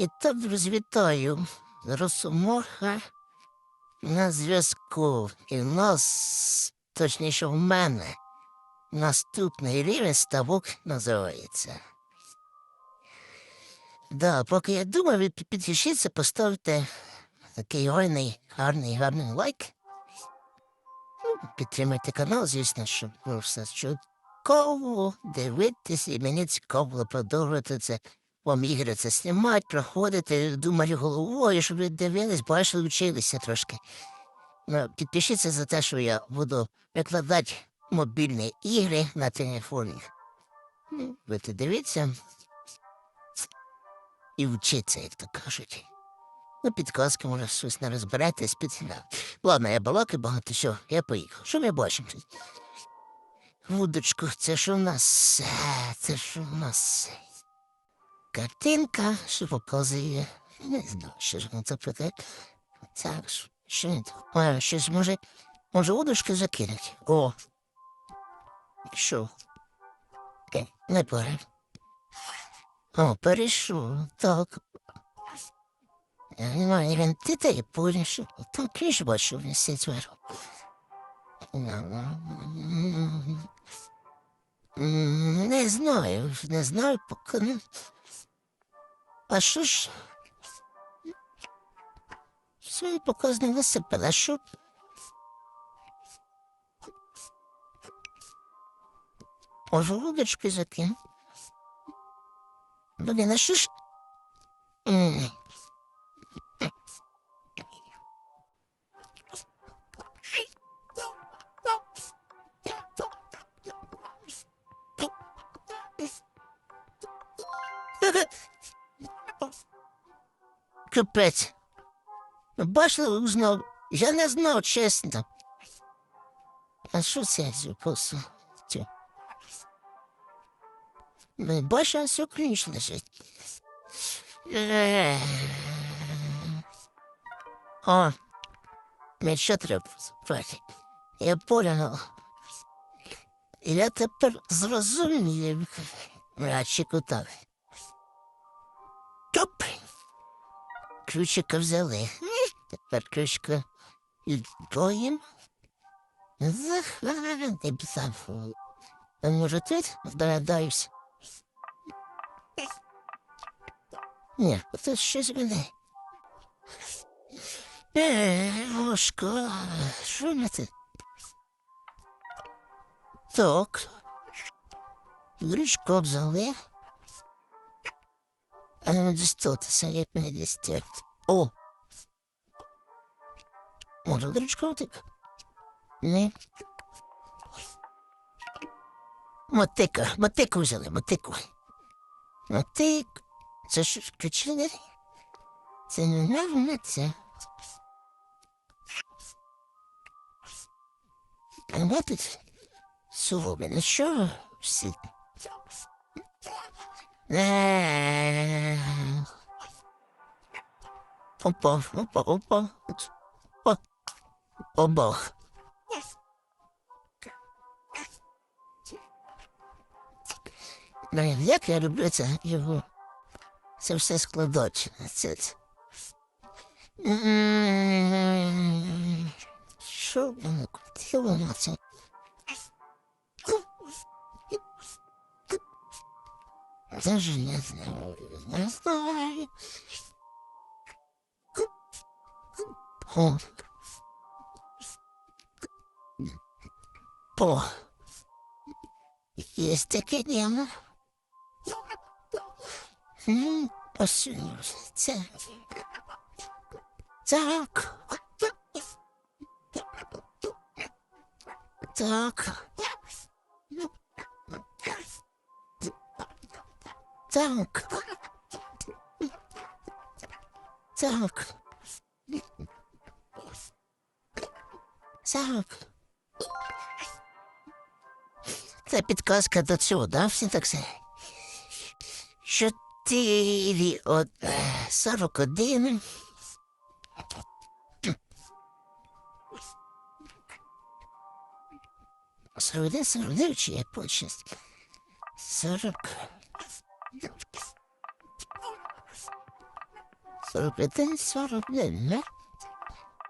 І так розвітаю. Росомоха на зв'язку. І в нас, точніше, в мене, наступний рівень ставок називається. Да, поки я думаю, ви підпишіться, поставте такий гарний, гарний, гарний лайк. Ну, Підтримайте канал, звісно, щоб було все чудово дивитися, і мені цікаво продовжувати це вам ігри це знімати, проходити, думати головою, щоб ви дивились, бачили, вчилися трошки. Ну, підпишіться за те, що я буду викладати мобільні ігри на телефоні. Ну, будете дивитися і вчитися, як то кажуть. Ну, підказки, може, щось не розберетесь, підсідав. Ладно, я балакаю багато, все, я поїхав. Що ми бачимо? Вудочку, це що в нас? Це що в нас? Картинка, що показує. Не знаю, що ж це проте. Так, що- там? А, щось може. Може, удочки закинуть? О. Що? Е, Не пора. О, перейшов. Так. Я не знаю, він ти та я порішив. Там кріш бачу, він сидить зверху. Не знаю, не знаю, поки не. А що ж? Свої покази висипали, а що? Може, вудочки закину? Блін, Капець. Бачили, узнав. Я не знав, чесно. А що це за посу? Ну, все ключ лежить. Е. О, мені що треба спати? Я понял. Я тепер зрозумів. Радчику так. Топ. Ключика взяли. Тепер ключика відбоїм. Не писав. А може тут здогадаюсь? Ні, тут щось мене. Е, ложко, що на це? Так. Гришко взяли. А ну десь тут, як мене десь тут. О! Може, гришко так? Ні. Мотика, мотику взяли, мотику. Мотик. Це що ж ключі? Це не навіть це. А вот тут соломина, що всі? Е. Опа, опа, опа. Опа. Опа. Блін, як я люблю це його. Це все складати. Це. це. М, Що воно? Куди воно це? Даже не знаю. Не знаю. О. О. Есть. М, Посунувся. Це. Так. Так. Так. Так. Так. Це підказка до цього, да? Всі так все. Чотири от е, сорок один. Сорок один, сорок дев'ять, чи я почесть. Сорок. 41, 41, не?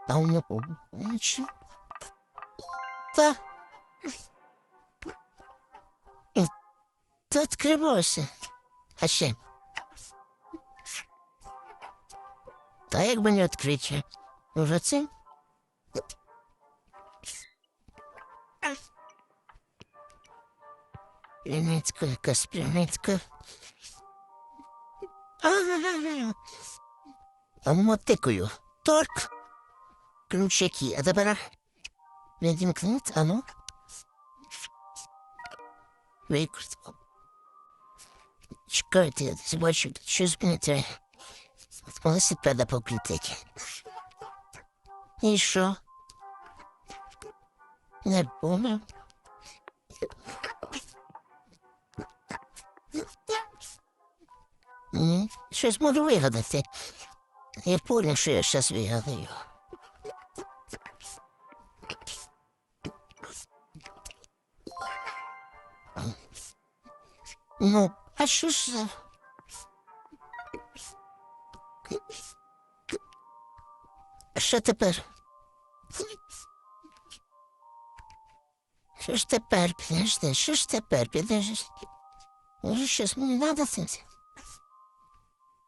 А у нього нічого. Та. Та. А ще. Та якби не відкриче. Уже цим? Півницька, якась півницька. А, а мотикою. Торк. Ключики. А тепер відімкніть, а ну. Використав. Чекайте, я десь бачу, тут щось мені треба. З велосипеда покрутити. І що? Не помню. Щось можу вигадати. Я понял, що я щас вигадаю. Ну, а що ж за... Що тепер? Що ж тепер, підожди, що ж тепер, підожди? Щось мені надо цим?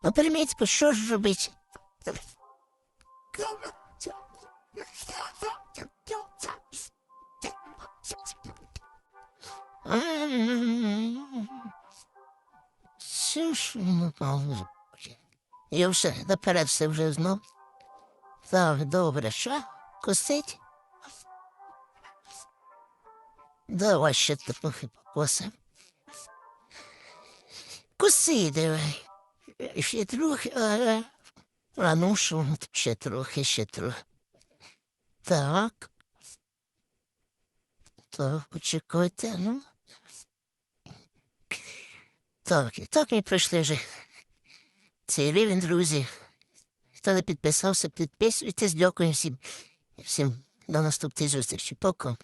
А перемітько, що ж робити? Що ж паузу? Я все, наперед все вже знов. Так, добре, що? Косить? Давай ще трохи покосим. Коси давай. Ще трохи, ага. А ну що, ще трохи, ще трохи. Так. Так, почекайте, ну. Так, і так ми пройшли вже цей рівень, друзі. Хто не підписався, підписуйтесь. Дякую всім. Всім до наступної зустрічі. Пока.